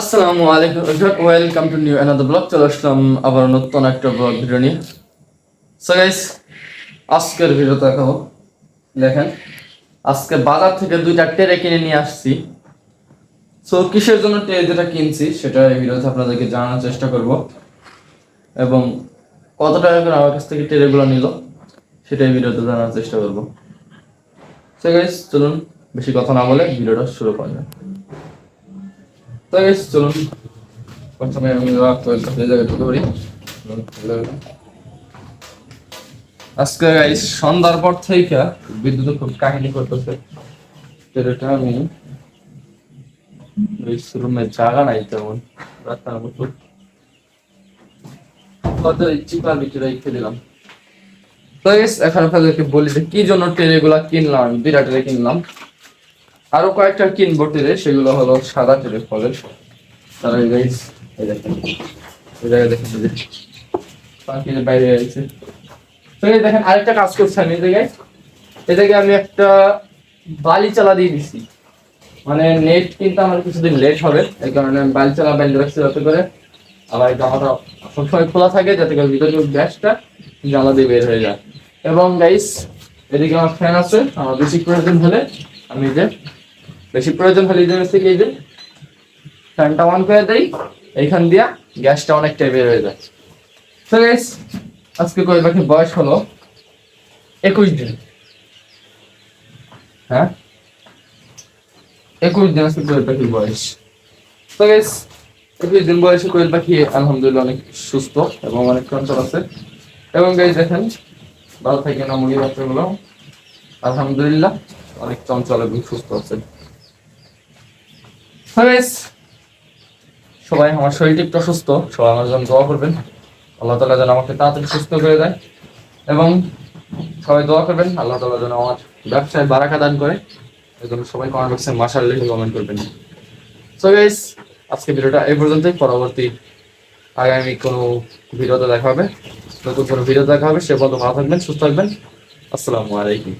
আসসালামু আলাইকুম welcome to new another blog চলে আসলাম আবার নতুন একটা ব্লগ ভিডিও নিয়ে। সো গাইস আজকের ভিডিও দেখাবো। দেখেন, আজকে বাজার থেকে দুইটা টেরে কিনে নিয়ে আসছি। সো কিসের জন্য টেরে যেটা কিনছি, সেটা এই ভিডিওতে আপনাদেরকে জানানোর চেষ্টা করব। এবং কত টাকা করে আমার কাছ থেকে টেরেগুলো নিল, সেটা এই ভিডিওতে জানার চেষ্টা করব। সো গাইস চলুন, বেশি কথা না বলে ভিডিওটা শুরু করা যাক। চলুন। প্রথমে আমি আজকে সন্ধ্যার পর থেকে বিদ্যুৎ খুব কাহিনী করতেছে। আমি রুমে জায়গা নাই তেমন রাস্তার মতো। কত চিপার ভিতরে রেখে দিলাম। তো এখন বলি যে কি জন্য ট্রেন এগুলা কিনলাম দুইটা ট্রে কিনলাম। আরও কয়েকটা কিনবো ট্রে সেগুলো হলো সাদা ট্রে ফলের তারা এই গাইস এই দেখেন। এই জায়গায় দেখেন যে পাখির বাইরে আছে তো এই দেখেন, আরেকটা কাজ করছি আমি এই জায়গায়। জায়গায় আমি একটা বালি চালা দিয়ে দিছি। মানে নেট কিন্তু আমার কিছুদিন লেট হবে, এই কারণে আমি বালি চালা বাইরে রাখছি যাতে করে আবার এই জামাটা সবসময় খোলা থাকে, যাতে করে ভিতরে গ্যাসটা জানলা দিয়ে বের হয়ে যায়। এবং গাইস এদিকে আমার ফ্যান আছে, আমার বেশি প্রয়োজন হলে আমি যে বেশি প্রয়োজন হলে যে থেকে এই যে ফ্যানটা অন করে দেই, এইখান দিয়া গ্যাসটা অনেকটাই বের হয়ে যায়। তো আজকে কই পাখির বয়স হলো? একুশ দিন। হ্যাঁ? একুশ দিন আজকে কোয়েল পাখির বয়স। তো একুশ দিন বয়সে কোয়েল পাখি আলহামদুলিল্লাহ অনেক সুস্থ এবং অনেক চঞ্চল আছে। এবং গাইস দেখেন, ভালো থাকে না মুরগি বাচ্চাগুলো। আলহামদুলিল্লাহ, অনেক চঞ্চল এবং সুস্থ আছে। সবাই আমার শরীরটা অসুস্থ, সবাই আমার জন্য দোয়া করবেন। আল্লাহ তালা যেন আমাকে তাড়াতাড়ি সুস্থ করে দেয় এবং সবাই দোয়া করবেন, আল্লাহ তালা যেন আমার ব্যবসায় বারাকা দান করে। এই জন্য সবাই কমেন্ট বক্সে মাসাল লিখে কমেন্ট করবেন। সো গাইস আজকে ভিডিওটা এই পর্যন্তই। পরবর্তী আগামী কোনো ভিডিওতে দেখা হবে। নতুন কোনো ভিডিও দেখা হবে। সে পর্যন্ত ভালো থাকবেন, সুস্থ থাকবেন। আসসালামু আলাইকুম।